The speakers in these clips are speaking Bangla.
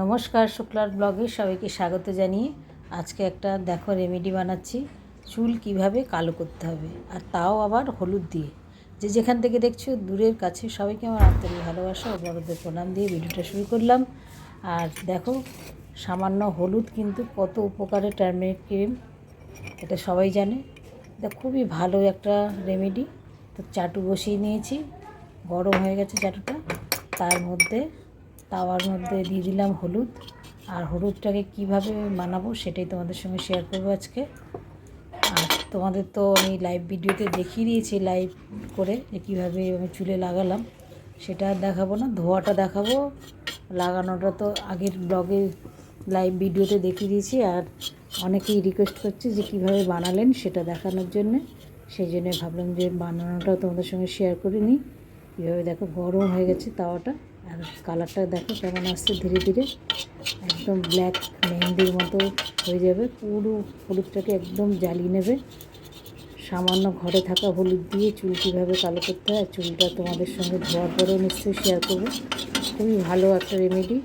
নমস্কার, শুক্লার ব্লগে সবাইকে স্বাগত জানিয়ে আজকে একটা দেখো রেমেডি বানাচ্ছি। চুল কীভাবে কালো করতে হবে আর তাও আবার হলুদ দিয়ে। যে যেখান থেকে দেখছ দূরের কাছে সবাইকে আমার আন্তরিক ভালোবাসা ও বড়দের প্রণাম দিয়ে ভিডিওটা শুরু করলাম। আর দেখো সামান্য হলুদ কিন্তু কত উপকারে টার্মেরিক ক্রিম, এটা সবাই জানে। এটা খুবই ভালো একটা রেমেডি। তো চাটু বসিয়ে নিয়েছি, গরম হয়ে গেছে চাটুটা। তার মধ্যে তাওয়ার মধ্যে দিয়ে দিলাম হলুদ। আর হলুদটাকে কীভাবে বানাবো সেটাই তোমাদের সঙ্গে শেয়ার করব আজকে। আর তোমাদের তো আমি লাইভ ভিডিওতে দেখিয়ে দিয়েছি লাইভ করে যে কীভাবে আমি চুলে লাগালাম। সেটা আর দেখাবো না, ধোয়াটা দেখাবো। লাগানোটা তো আগের ব্লগে লাইভ ভিডিওতে দেখিয়ে দিয়েছি। আর অনেকেই রিকোয়েস্ট করছে যে কীভাবে বানালেন সেটা দেখানোর জন্যে। সেই জন্য ভাবলাম যে বানানোটা তোমাদের সঙ্গে শেয়ার করে নিই কীভাবে দেখো গরম হয়ে গেছে তাওয়াটা। আর কালারটা দেখো কেমন আসছে ধীরে ধীরে। একদম ব্ল্যাক মেহেন্দির মতো হয়ে যাবে। পুরো হলুদটাকে একদম জ্বালিয়ে নেবে। সামান্য ঘরে থাকা হলুদ দিয়ে চুল কীভাবে কালো করতে হয়, চুলটা তোমাদের সঙ্গে ধোয়ার পরেও নিশ্চয়ই শেয়ার করব। খুবই ভালো একটা রেমেডি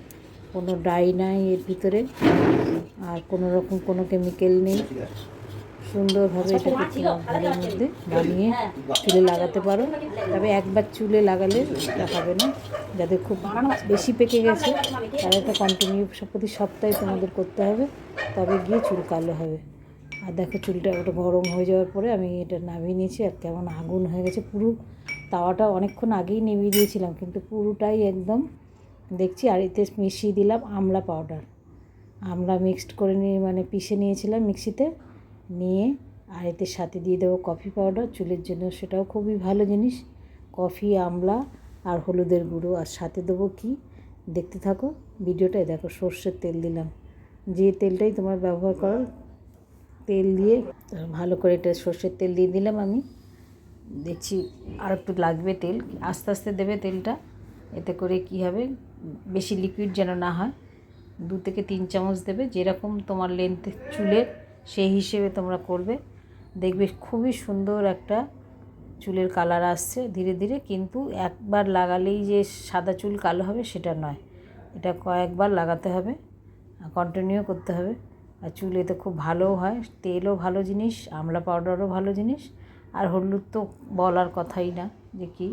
কোনো ডাই নাই এর ভিতরে। আর কোনো রকম কোনো কেমিক্যাল নেই। সুন্দরভাবে এটাকে ঘরের মধ্যে বানিয়ে চুলে লাগাতে পারো। তবে একবার চুলে লাগালে দেখাবে না। যাদের খুব বেশি পেকে গেছে তারা এটা কন্টিনিউ প্রতি সপ্তাহে তোমাদের করতে হবে। তবে গিয়ে চুল কালো হবে। আর দেখো চুলটা ওটা গরম হয়ে যাওয়ার পরে আমি এটা নামিয়ে নিয়েছি আর কেমন আগুন হয়ে গেছে। পুরো তাওয়াটা অনেকক্ষণ আগেই নেমিয়ে দিয়েছিলাম কিন্তু পুরোটাই একদম দেখছি আর এতে মিশিয়ে দিলাম আমলা পাউডার আমলা মিক্সড করে নিয়ে মানে পিষে নিয়েছিলাম মিক্সিতে নিয়ে আর এতে সাথে দিয়ে দেবো কফি পাউডার চুলের জন্য সেটাও খুবই ভালো জিনিস। কফি আমলা আর হলুদের গুঁড়ো। আর সাথে দেবো কি? দেখতে থাকো, ভিডিওটায় দেখো, সর্ষের তেল দিলাম। যে তেলটাই তোমার ব্যবহার করো, তেল দিয়ে ভালো করে এটা সর্ষের তেল দিয়ে দিলাম আমি। দেখছি আর একটু লাগবে তেল, আস্তে আস্তে দেবে তেলটা। এতে করে কি হবে? বেশি লিকুইড যেন না হয়। দু থেকে তিন চামচ দেবে, যেরকম তোমার লেন্থ চুলের সেই হিসেবে তোমরা করবে। দেখবে খুবই সুন্দর একটা চুলের কালার আসছে ধীরে ধীরে, কিন্তু একবার লাগালেই যে সাদা চুল কালো হবে সেটা নয়। এটা কয়েকবার লাগাতে হবে কন্টিনিউ করতে হবে। আর চুল এতে খুব ভালোও হয়, তেলও ভালো জিনিস, আমলা পাউডারও ভালো জিনিস, আর হলুদ তো বলার কথাই না যে কি।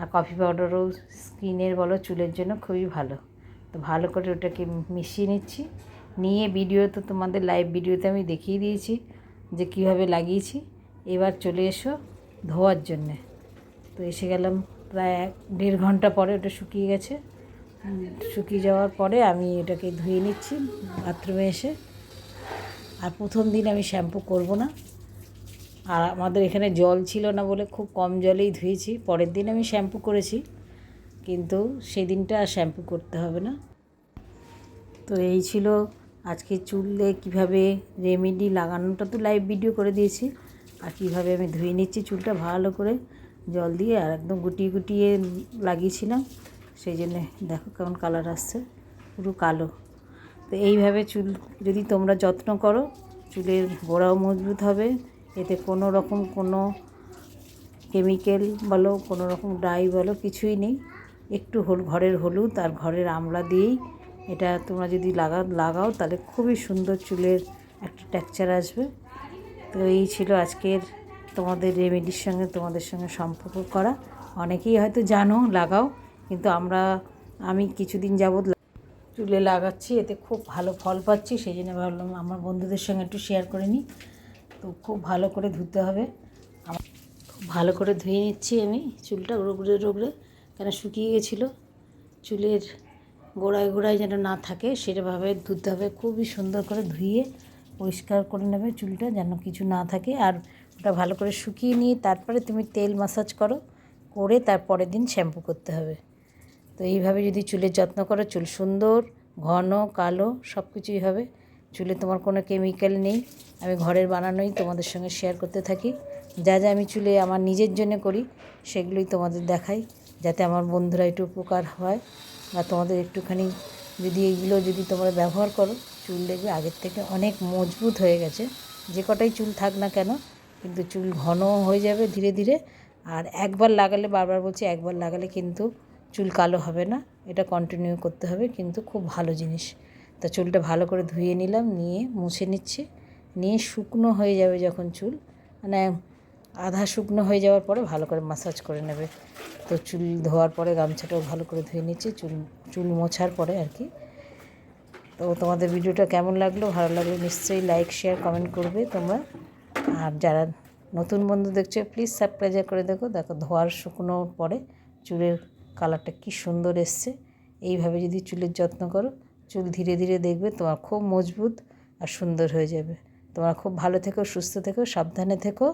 আর কফি পাউডারও স্কিনের বলো চুলের জন্য খুবই ভালো। তো ভালো করে ওটাকে মিশিয়ে নিচ্ছি। নিয়ে ভিডিও তো তোমাদের লাইভ ভিডিওতে আমি দেখিয়ে দিয়েছি যে কীভাবে লাগিয়েছি। এবার চলে এসো ধোয়ার জন্যে। তো এসে গেলাম প্রায় এক দেড় ঘণ্টা পরে ওটা শুকিয়ে গেছে। শুকিয়ে যাওয়ার পরে আমি এটাকে ধুয়ে নিচ্ছি বাথরুমে এসে। আর প্রথম দিন আমি শ্যাম্পু করব না। আর আমাদের এখানে জল ছিল না বলে খুব কম জলেই ধুয়েছি। পরের দিন আমি শ্যাম্পু করেছি। কিন্তু সেদিনটা আর শ্যাম্পু করতে হবে না। তো এই ছিল আজকে চুলে কীভাবে রেমেডি লাগানোটা তো লাইভ ভিডিও করে দিয়েছি। আর কীভাবে আমি ধুয়ে নিচ্ছি চুলটা ভালো করে, জল দিয়ে আর একদম গুটিয়ে গুটিয়ে লাগিয়েছিলাম। সেই জন্যে দেখো কেমন কালার আসছে, পুরো কালো। তো এইভাবে চুল, যদি তোমরা যত্ন করো, চুলের গোড়াও মজবুত হবে। এতে কোনো রকম কোনো কেমিক্যাল বলো, কোনো রকম ডাই বলো কিছুই নেই। একটু হল, ঘরের হলুদ আর ঘরের আমলা দিয়েই এটা তোমরা যদি লাগা, লাগাও, তাহলে খুবই সুন্দর চুলের একটা টেক্সচার আসবে। তো এই ছিল আজকের তোমাদের রেমেডির সঙ্গে তোমাদের সঙ্গে সম্পর্ক করা। অনেকেই হয়তো জানো, লাগাও, কিন্তু আমরা, আমি কিছুদিন যাবৎ চুলে লাগাচ্ছি, এতে খুব ভালো ফল পাচ্ছি, সেই জন্য ভাবলাম আমার বন্ধুদের সঙ্গে একটু শেয়ার করে নিই। তো খুব ভালো করে ধুতে হবে। খুব ভালো করে ধুয়ে নিচ্ছি আমি, চুলটা রোগড়ে রোগড়ে কেন শুকিয়ে গেছিল? চুলের গোড়ায় গোড়ায় যেন না থাকে সেটাভাবে ধুতে হবে, খুবই সুন্দর করে ধুয়ে পরিষ্কার করে নেবে চুলটা যেন কিছু না থাকে। আর ওটা ভালো করে শুকিয়ে নিয়ে তারপরে তুমি তেল মাসাজ করো, করে তারপরের দিন শ্যাম্পু করতে হবে। তো এইভাবে যদি চুলের যত্ন করো, চুল সুন্দর, ঘন, কালো সব কিছুই হবে। চুলে তোমার কোনো কেমিক্যাল নেই। আমি ঘরের বানানোই তোমাদের সঙ্গে শেয়ার করতে থাকি। যা যা আমি চুলে আমার নিজের জন্য করি, সেগুলোই তোমাদের দেখাই। যাতে আমার বন্ধুরা একটু উপকার হয় বা তোমাদের একটুখানি যদি এইগুলো যদি তোমরা ব্যবহার করো, চুল দেখবে আগের থেকে অনেক মজবুত হয়ে গেছে। যে কটাই চুল থাক না কেন, কিন্তু চুল ঘন হয়ে যাবে ধীরে ধীরে। আর একবার লাগালে, বারবার বলছি একবার লাগালে কিন্তু চুল কালো হবে না। এটা কন্টিনিউ করতে হবে, কিন্তু খুব ভালো জিনিস। তা চুলটা ভালো করে ধুয়ে নিলাম, নিয়ে মুছে নিচ্ছি। নিয়ে শুকনো হয়ে যাবে যখন চুল। মানে আধা শুকনো হয়ে যাওয়ার পরে ভালো করে মাসাজ করে নেবে। তো চুল ধোয়ার পরে গামছাটাও ভালো করে ধুয়ে নিচ্ছি, চুল চুল মোছার পরে আর কি। তো তোমাদের ভিডিওটা কেমন লাগল? ভালো লাগলে নিশ্চয়ই লাইক শেয়ার কমেন্ট করবে তোমরা। আর যারা নতুন বন্ধু দেখছ প্লিজ সাবস্ক্রাইব করে দেখো। দেখো, ধোয়ার শুকনোর পরে চুলের কালারটা কি সুন্দর এসছে। এইভাবে যদি চুলের যত্ন করো, চুল ধীরে ধীরে দেখবে তোমার খুব মজবুত আর সুন্দর হয়ে যাবে। তোমরা খুব ভালো থেকো, সুস্থ থেকো, সাবধানে থেকো।